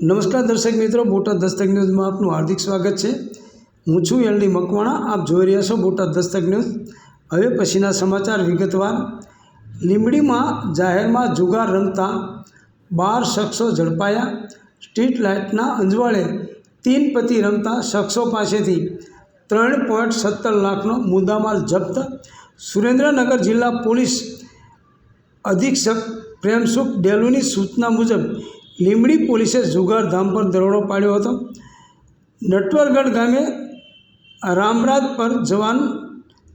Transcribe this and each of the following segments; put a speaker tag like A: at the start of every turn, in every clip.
A: નમસ્કાર દર્શક મિત્રો, બોટાદ દસ્તક ન્યૂઝમાં આપનું હાર્દિક સ્વાગત છે. હું છું એલડી મકવાણા, આપ જોઈ રહ્યા છો બોટાદ દસ્તક ન્યૂઝ. હવે પછીના સમાચાર વિગતવાર. લીંબડીમાં જાહેરમાં જુગાર રમતા બાર શખ્સો ઝડપાયા. સ્ટ્રીટ લાઇટના અંજવાળે તીન પતિ રમતા શખ્સો પાસેથી ત્રણ પોઈન્ટ સત્તર લાખનો મુદ્દામાલ જપ્ત. સુરેન્દ્રનગર જિલ્લા પોલીસ અધિક્ષક પ્રેમસુખ ડેલુની સૂચના મુજબ લીંબડી પોલીસે જુગાર ધામ પર દરોડો પાડ્યો હતો. નટવરગઢ ગામે રામરાજ પર જવાન,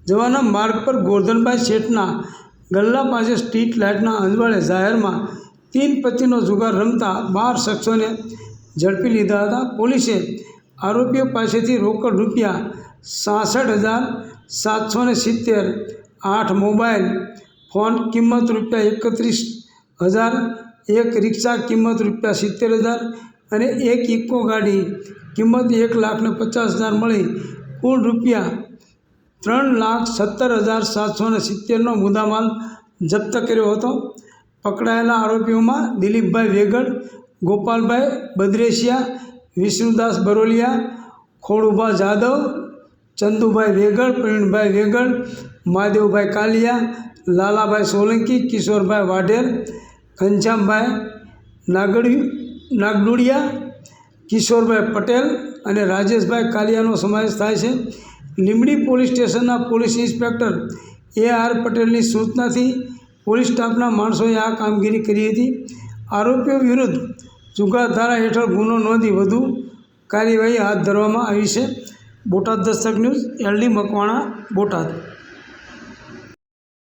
A: જવાના માર્ગ પર ગોરધનભાઈ શેઠના ગલ્લા પાસે સ્ટ્રીટ લાઇટના અંજવાળે જાહેરમાં તીન પતિનો જુગાર રમતા બાર શખ્સોને ઝડપી લીધા હતા. પોલીસે આરોપીઓ પાસેથી રોકડ રૂપિયા સાસઠ હજાર સાતસો ને સિત્તેર, આઠ મોબાઈલ, ફોન કિંમત રૂપિયા એકત્રીસ હજાર એક રિક્ષા કિંમત રૂપિયા સિત્તેર હજાર અને એક ઇકો ગાડી કિંમત એક લાખને પચાસ હજાર મળી. કુલ રૂપિયા ત્રણ લાખ સત્તર હજાર સાતસો ને સિત્તેરનો મુદ્દામાલ જપ્ત કર્યો હતો. પકડાયેલા આરોપીઓમાં દિલીપભાઈ વેગડ, ગોપાલભાઈ બદ્રેશિયા, વિષ્ણુદાસ બરોલિયા, ખોડુભા જાદવ, ચંદુભાઈ વેગડ, પ્રવીણભાઈ વેગડ, મહાદેવભાઈ કાલિયા, લાલાભાઈ સોલંકી, કિશોરભાઈ વાઢેર ઘનશ્યામભાઈ નાગડી, નાગડુડિયા, કિશોરભાઈ પટેલ અને રાજેશભાઈ કાલિયાનો સમાવેશ થાય છે. લીંબડી પોલીસ સ્ટેશનના પોલીસ ઇન્સ્પેક્ટર એ આર પટેલની સૂચનાથી પોલીસ સ્ટાફના માણસોએ આ કામગીરી કરી હતી. આરોપીઓ વિરુદ્ધ જુગાર ધારા હેઠળ ગુનો નોંધી વધુ કાર્યવાહી હાથ ધરવામાં આવી છે. Botad Dastak news, L D Makwana, Botad.